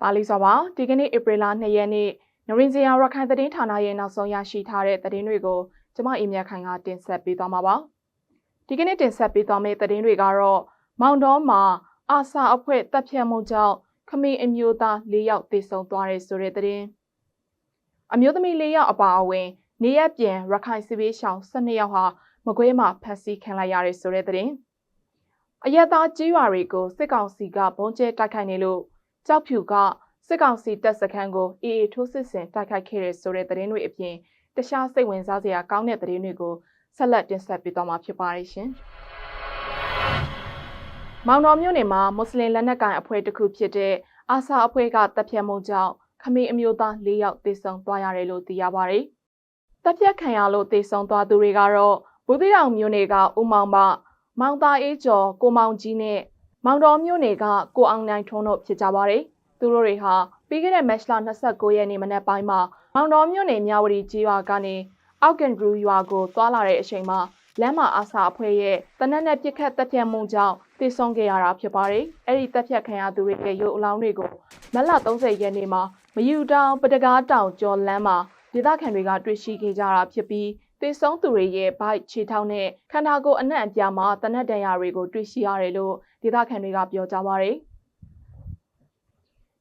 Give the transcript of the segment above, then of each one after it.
ပါလီစောပါဒီကနေ့ဧပြီလ2ရက်နေ့နရင်စရာရခိုင်သတင်းဌာနရဲ့နောက်ဆုံးရရှိထားတဲ့သတင်းတွေကိုကျမအီမြတ်ခိုင်ကတင်ဆက်ပေးသွားမှာပါဒီကနေ့တင်ဆက်ပေးသွားမယ့်သတင်းတွေကတော့မောင်တော်မှာအာဆာအဖွဲ့တပ်ဖြတ်မှုကြောင့်ခမီအမျိုးသား၄ယောက်သေဆုံးသွားတဲ့ဆိုတဲ့သတင်းအမျိုးသမီး၄ယောက်အပါအဝင် နေရပြန်ရခိုင်စစ်ဘေးရှောင်12ယောက်ဟာမကွေးမှာဖမ်းဆီးခံလိုက်ရတဲ့ဆိုတဲ့သတင်းအရက်သားကြီးရွာတွေကိုစစ်ကောင်စီကဘုံကျဲတိုက်ခိုက်နေလို့ ကြောက်ဖြူကစစ်ကောင်စီတပ်စခန်းကိုအေအေထိုးစစ်ဆင်တိုက်ခိုက်ခဲ့တဲ့ဆိုတဲ့သတင်းတွေအပြင်တခြားစိတ်ဝင်စားစရာကောင်းတဲ့သတင်းတွေကိုဆက်လက်တင်ဆက်ပေးသွားမှာဖြစ်ပါတယ်ရှင်။မောင်တော်မြို့နယ်မှာမွတ်စလင်လက်နက်ကိုင်အဖွဲ့တစ်ခုဖြစ်တဲ့အာဆာအဖွဲ့ကတပ်ဖြတ်မှုကြောင့်ခမီအမျိုးသား၄ယောက်သေဆုံးသွားရတယ်လို့သိရပါတယ်။တပ်ဖြတ်ခံရလို့သေဆုံးသွားသူတွေကတော့ဘူးသီးတောင်မြို့နယ်ကဦးမောင်မမောင်သားအေးကျော်ကိုမောင်ကြီးနဲ့ မောင်တော်မြို့နယ်ကကိုအောင်နိုင်ထွန်းတို့ဖြစ်ကြပါတယ်။သူတို့တွေဟာပြီးခဲ့တဲ့မတ်လ29ရက်နေ့မနက်ပိုင်းမှာမောင်တော်မြို့နယ်မြဝတီကြီးရွာကနေအောက်ကန်ဂရူရွာကိုသွားလာတဲ့အချိန်မှာလမ်းမအာစာအဖွဲ့ရဲ့တနက်နဲ့ပြစ်ခတ်တပ်ဖြတ်မှုကြောင့်တည်ဆုံခဲ့ရတာဖြစ်ပါတယ်။အဲ့ဒီတပ်ဖြတ်ခံရသူတွေရဲ့ရုပ်အလောင်းတွေကိုမလ30ရက်နေ့မှာမယူတောင်ပတကားတောင်ကျော်လမ်းမှာဒေသခံတွေကတွေ့ရှိခဲ့ကြတာဖြစ်ပြီး သေဆုံးသူတွေရဲ့ဘိုက်ခြေထောက်နဲ့ခန္ဓာကိုယ်အနှံ့အပြားမှာတနက်တန်ရာတွေကိုတွေ့ရှိရတယ်လို့ဒေသခံတွေကပြောကြပါရယ်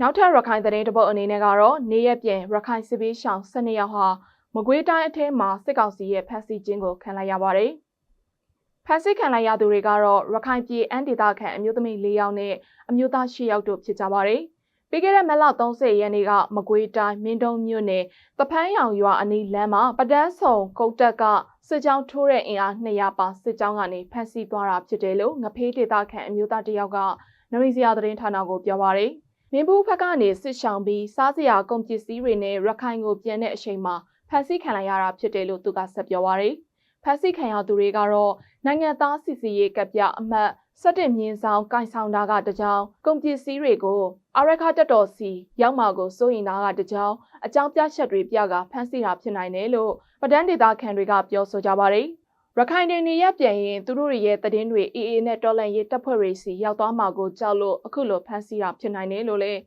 နောက်ထပ်ရခိုင်သတင်းတပုတ်အနေနဲ့ကတော့နေရက်ပြန်ရခိုင်စစ်ဘေးရှောင်12ယောက်ဟာမကွေးတိုင်းအထဲမှာစစ်ကောင်စီရဲ့ဖမ်းဆီးခြင်းကိုခံလိုက်ရပါတယ်။ဖမ်းဆီးခံလိုက်ရသူတွေကတော့ရခိုင်ပြည်အန်ဒေတာခန့်အမျိုးသမီး၄ယောက်နဲ့အမျိုးသား၈ယောက်တို့ဖြစ်ကြပါတယ်။ ပြီးခဲ့တဲ့မလ30ရက်နေ့ကမကွေးတိုင်းမင်းတုံမြို့နယ်တဖန်းရောင်ရွာအနီးလမ်းမှာပဒန်းဆုံကုတ်တက်ကစစ်ကြောင်းထိုးတဲ့အင်အား200ပါစစ်ကြောင်းကနေဖမ်းဆီးသွားတာဖြစ်တယ်လို့ငဖေးဒေတာခန့်အမျိုးသားတယောက်ကနရီစရာသတင်းဌာနကိုပြောပါရယ်မင်းဘူးဘက်ကနေစစ်ဆောင်ပြီးစားစရာကုန်ပစ္စည်းတွေနဲ့ရခိုင်ကိုပြန်တဲ့အချိန်မှာဖမ်းဆီးခံလိုက်ရတာဖြစ်တယ်လို့သူကဆက်ပြောပါရယ်ဖမ်းဆီးခံရသူတွေကတော့နိုင်ငံသားစီစီရေးကပြအမှတ် စက်တင်မြင်းဆောင်ကင်ဆောင်တာကတကြောင်ကုန်ပစ္စည်းတွေကိုအာရခတက်တော်စီရောက်မှာကိုစိုးရင်တာကတကြောင်အကြောင်းပြချက်တွေပြကဖမ်းဆီးတာဖြစ်နိုင်တယ်လို့ပဒန်းဒေတာခန်တွေကပြောဆိုကြပါတယ်ရခိုင်တွေနေရပြန်ရင်သူတို့ရဲ့တည်င်းတွေအေးအေးနဲ့တော်လန်ရေးတပ်ဖွဲ့တွေစီရောက်သွားမှာကိုကြောက်လို့အခုလိုဖမ်းဆီးတာဖြစ်နိုင်တယ်လို့လည်း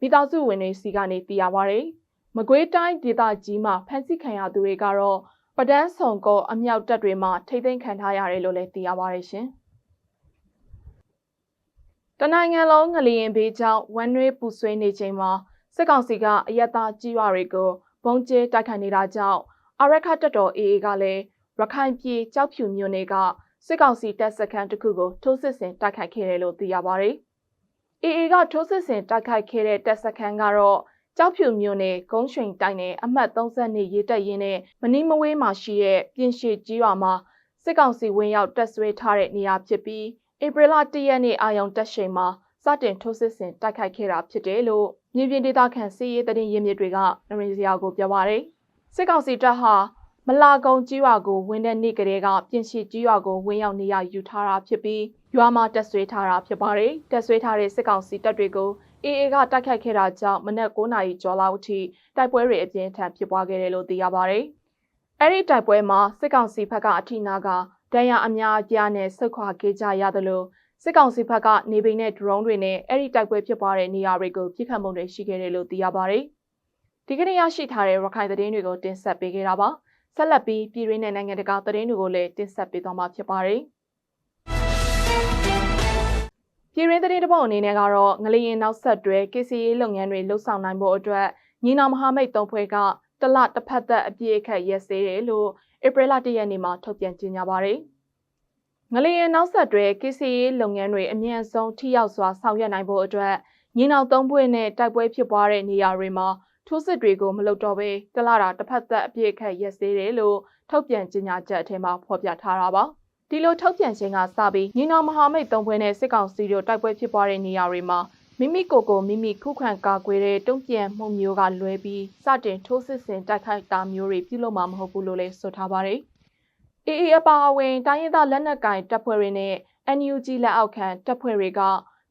မိသားစုဝင်တွေစီကနေသိရပါတယ်။မကွေးတိုင်းဒေသကြီးမှာဖမ်းဆီးခံရသူတွေကတော့ပဒန်းဆောင်ကောအမြောက်တပ်တွေမှာထိမ့်သိမ်းခံထားရတယ်လို့လည်းသိရပါတယ်ရှင်။ တနိုင်ငံလုံးငလျင်ဘေးကြောင့်ဝမ်းနွေးပူဆွေးနေချိန်မှာစစ်ကောင်စီကအယက်သားကြီးရွာတွေကိုဘုံကျဲတိုက်ခိုက်နေတာကြောင့်အရက်ခတ်တော် AA ကလည်းရခိုင်ပြည်ကြောက်ဖြူမြို့နယ်ကစစ်ကောင်စီတပ်စခန်းတစ်ခုကိုထိုးစစ်ဆင်တိုက်ခိုက်ခဲ့တယ်လို့သိရပါတယ်။ AA ကထိုးစစ်ဆင်တိုက်ခိုက်ခဲ့တဲ့တပ်စခန်းကတော့ကြောက်ဖြူမြို့နယ်ဂုံးရွှင်တိုင်းနယ်အမှတ်32ရေတက်ရင်နဲ့မနီးမဝေးမှာရှိတဲ့ပြင်ရှိကြီးရွာမှာစစ်ကောင်စီဝင်ရောက်တပ်ဆွဲထားတဲ့နေရာဖြစ်ပြီး ဧပြီလ၁ရက်နေ့အာယုံတက်ရှိန်မှာစတင်ထိုးစစ်ဆင်တိုက်ခိုက်ခဲ့တာဖြစ်တယ်လို့မြေပြင်ဒေသခံစီးရေးတရင်ရင်းမြစ်တွေကနရင်းစရာကိုပြောပါရယ်စစ်ကောင်စီတပ်ဟာမလာကုံကြီးရွာကိုဝင်တဲ့နေ့ကလေးကပြင်ရှိကြီးရွာကိုဝင်ရောက်နေရယူထားတာဖြစ်ပြီးရွာမှာတက်ဆွေးထားတာဖြစ်ပါတယ်တက်ဆွေးထားတဲ့စစ်ကောင်စီတပ်တွေကိုအေအေကတိုက်ခိုက်ခဲ့တာကြောင့်မနက်9နာရီကျော်လောက်အထိတိုက်ပွဲတွေအပြင်းထန်ဖြစ်ပွားခဲ့တယ်လို့သိရပါတယ်အဲ့ဒီတိုက်ပွဲမှာစစ်ကောင်စီဘက်ကအထိနာက ဒဏ်ရာအများအပြားနဲ့ဆုတ်ခွာခဲ့ကြရသလိုစစ်ကောင်စီဘက်ကနေပိန်နဲ့ drone တွေနဲ့အဲ့ဒီတိုက်ပွဲဖြစ်ပွားတဲ့နေရာတွေကိုပြစ်ခတ်မှုတွေရှိခဲ့တယ်လို့သိရပါတယ်။ဒီကနေ့ရရှိထားတဲ့ရခိုင်သတင်းတွေကိုတင်ဆက်ပေးခဲ့တာပါ။ဆက်လက်ပြီးပြည်တွင်းနဲ့နိုင်ငံတကာသတင်းတွေကိုလည်းတင်ဆက်ပေးသွားမှာဖြစ်ပါတယ်။ပြည်ရင်းသတင်းတပုတ်အနေနဲ့ကတော့ငလျင်နောက်ဆက်တွဲ KCA လုပ်ငန်းတွေလှုပ်ဆောင်နိုင်ဖို့အတွက်ညီနောင်မဟာမိတ်သုံးဖွဲ့ကတလတစ်ဖက်သက်အပြည့်အခက်ရက်စေးတယ်လို့ ဧပြီလ၁ရက်နေ့မှာထုတ်ပြန်ကြေညာပါတယ်။ငလျင်နောက်ဆက်တွဲ KCA လုပ်ငန်းတွေအမြင့်ဆုံးထိရောက်စွာဆောင်ရွက်နိုင်ဖို့အတွက်ညီနောင်သုံးဖွဲ့နဲ့တိုက်ပွဲဖြစ်ပွားတဲ့နေရာတွေမှာထိုးစစ်တွေကိုမလုပ်တော့ဘဲတလတာတစ်ဖက်သက်အပြည့်အခက်ရက်စေးတယ်လို့ထုတ်ပြန်ကြေညာချက်အထက်မှာဖော်ပြထားတာပါ။ဒီလိုထုတ်ပြန်ခြင်းကစပြီးညီနောင်မဟာမိတ်သုံးဖွဲ့နဲ့စစ်ကောင်စီတို့တိုက်ပွဲဖြစ်ပွားတဲ့နေရာတွေမှာ မိမိကိုယ်ကိုမိမိခုခံကာကွယ်တဲ့တုံ့ပြန်မှုမျိုးကလွဲပြီးစတင်ထိုးစစ်ဆင်တိုက်ခိုက်တာမျိုးတွေပြုလုပ်မှာမဟုတ်ဘူးလို့လည်းဆိုထားပါတယ်။ AA အပါအဝင်တိုင်းရင်းသားလက်နက်ကိုင်တပ်ဖွဲ့တွေနဲ့ NUG လက်အောက်ခံတပ်ဖွဲ့တွေက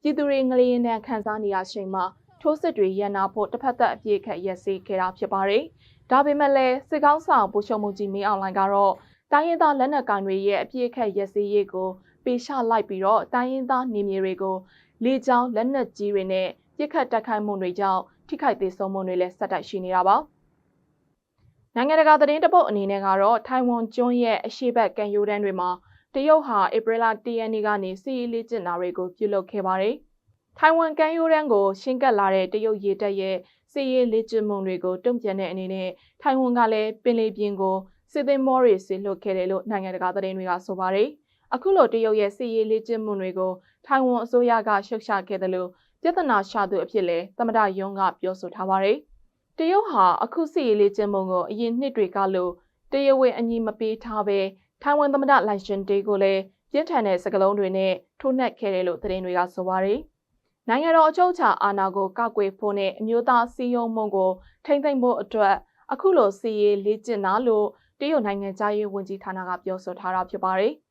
ပြည်သူတွေငလျင်တန်းခံစားနေရချိန်မှာထိုးစစ်တွေရန်နာဖို့တစ်ဖက်သက်အပြည့်ခက်ရက်စီခဲ့တာဖြစ်ပါတယ်။ဒါပေမဲ့လည်းစစ်ကောင်းဆောင်ဗိုလ်ချုပ်မှုကြီးမင်းအောင်လှိုင်ကတော့တိုင်းရင်းသားလက်နက်ကိုင်တွေရဲ့အပြည့်ခက်ရက်စီရေးကိုပေးချလိုက်ပြီးတော့တိုင်းရင်းသားနေမြေတွေကို လေကြောင်းလက်နက်ကြီးတွေနဲ့ပပြစ်ခတ်တိုက်ခိုက်မှုတွေကြောင့်ထိခိုက်သေးဆုံးမှုတွေလည်းဆက်တိုက်ရှိနေတာပါ။နိုင်ငံတကာသတင်းတပုတ်အနေနဲ့ကတော့ထိုင်ဝမ်ကျွန်းရဲ့အရှေ့ဘက်ကမ်းရိုးတန်းတွေမှာတရုတ်ဟာဧပြီလ၁ရက်နေ့ကနေစီးရီးလေးကျင့်တာတွေကိုပြုလုပ်ခဲ့ပါတယ်။ထိုင်ဝမ်ကမ်းရိုးတန်းကိုရှင်းကပ်လာတဲ့တရုတ်ရေတပ်ရဲ့စီးရီးလေးကျင့်မှုတွေကိုတုံ့ပြန်တဲ့အနေနဲ့ထိုင်ဝမ်ကလည်းပင်လယ်ပြင်ကိုစစ်သည်မောတွေဆစ်လွတ်ခဲ့တယ်လို့နိုင်ငံတကာသတင်းတွေကဆိုပါတယ်။အခုလိုတရုတ်ရဲ့စီးရီးလေးကျင့်မှုတွေကို ထိုင်ဝမ်အစိုးရကရှုတ်ချခဲ့တယ်လို့ပြဿနာရှာသူအဖြစ်လဲသမ္မတယုံကပြောဆိုထားပါတယ်။တရုတ်ဟာအခုစီးရီးလေးကျင့်မှုကိုအရင်နှစ်တွေကလို့တရုတ်ဝင်အညီမပေးထားပဲထိုင်ဝမ်သမ္မတလိုင်ရှင်ဒေးကိုလည်းပြင်းထန်တဲ့စကားလုံးတွေနဲ့ထိုးနှက်ခဲ့တယ်လို့သတင်းတွေကဆိုပါတယ်။နိုင်ငံတော်အချုပ်အခြာအာဏာကိုကောက်ွယ်ဖို့နဲ့အမျိုးသားစည်းရုံးမှုကိုထိမ့်သိမ့်ဖို့အတွက်အခုလိုစီရေးလေ့ကျင့်တာလို့တရုတ်နိုင်ငံသားရေးဝန်ကြီးဌာနကပြောဆိုထားတာဖြစ်ပါတယ်။